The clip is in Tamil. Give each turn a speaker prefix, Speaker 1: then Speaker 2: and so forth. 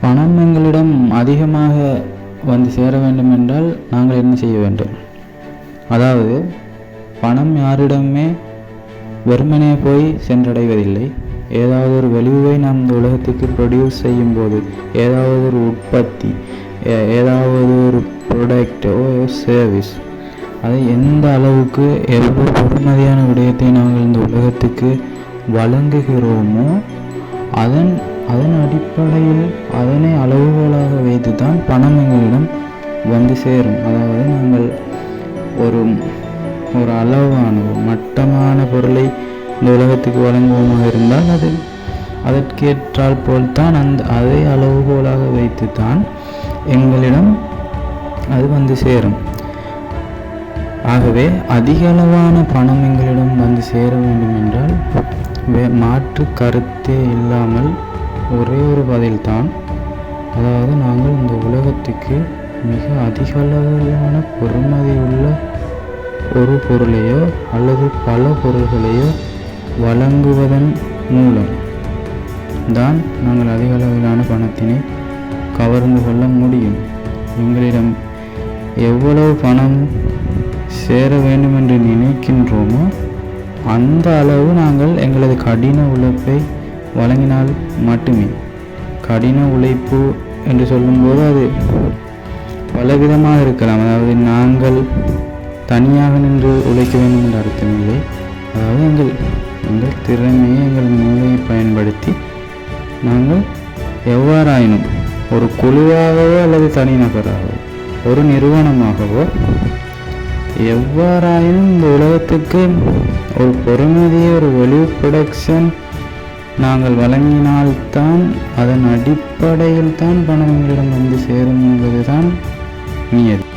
Speaker 1: பணம் எங்களிடம் அதிகமாக வந்து சேர வேண்டும் என்றால் நாங்கள் என்ன செய்ய வேண்டும்? அதாவது பணம் யாரிடமே வெறுமனே போய் சென்றடைவதில்லை. ஏதாவது ஒரு வெளிவை நாம் இந்த உலகத்துக்கு ப்ரொடியூஸ் செய்யும்போது ஏதாவது ஒரு உற்பத்தி ஏ- ஏதாவது ஒரு ப்ரொடக்டோ சர்வீஸ் அதை எந்த அளவுக்கு எவ்வளோ பொறுமதியான விடயத்தை நாங்கள் இந்த உலகத்துக்கு வழங்குகிறோமோ அதன் அதன் அடிப்படையில் அதனை அளவுகோலாக வைத்து தான் பணம் எங்களிடம் வந்து சேரும். அதாவது நாங்கள் ஒரு ஒரு அளவான ஒரு மட்டமான பொருளை இந்த உலகத்துக்கு வழங்குவோமாக இருந்தால் அது அதற்கேற்றால் போல்தான் அந்த அதை அளவுகோலாக வைத்து தான் எங்களிடம் அது வந்து சேரும். ஆகவே அதிக அளவான பணம் எங்களிடம் வந்து சேர வேண்டும் என்றால் வே- மாற்று கருத்தே இல்லாமல் ஒரே ஒரு பதில்தான். அதாவது நாங்கள் இந்த உலகத்துக்கு மிக அதிக அளவிலான பொறுமதி உள்ள ஒரு பொருளையோ அல்லது பல பொருள்களையோ வழங்குவதன் மூலம் தான் நாங்கள் அதிக அளவிலான பணத்தினை கவர்ந்து கொள்ள முடியும். எங்களிடம் எவ்வளவு பணம் சேர வேண்டும் என்று நினைக்கின்றோமோ அந்த அளவு நாங்கள் எங்களது கடின உழைப்பை வழங்கினால் மட்டுமே. கடின உழைப்பு என்று சொல்லும்போது அது பலவிதமாக இருக்கலாம். அதாவது நாங்கள் தனியாக நின்று உழைக்க வேண்டும் என்ற அர்த்தமில்லை அதாவது எங்கள் எங்கள் திறமையை எங்கள் மூளையை பயன்படுத்தி நாங்கள் எவ்வாறாயினும் ஒரு குழுவாகவோ அல்லது தனிநபராகவோ ஒரு நிறுவனமாகவோ எவ்வாறாயினும் இந்த உலகத்துக்கு ஒரு பொறுமதியை ஒரு வெளி ப்ரொடக்ஷன் நாங்கள் வழங்கினால்தான் அதன் அடிப்படையில் தான் பணம் எங்களிடம் வந்து சேரும் என்பதுதான் நியதி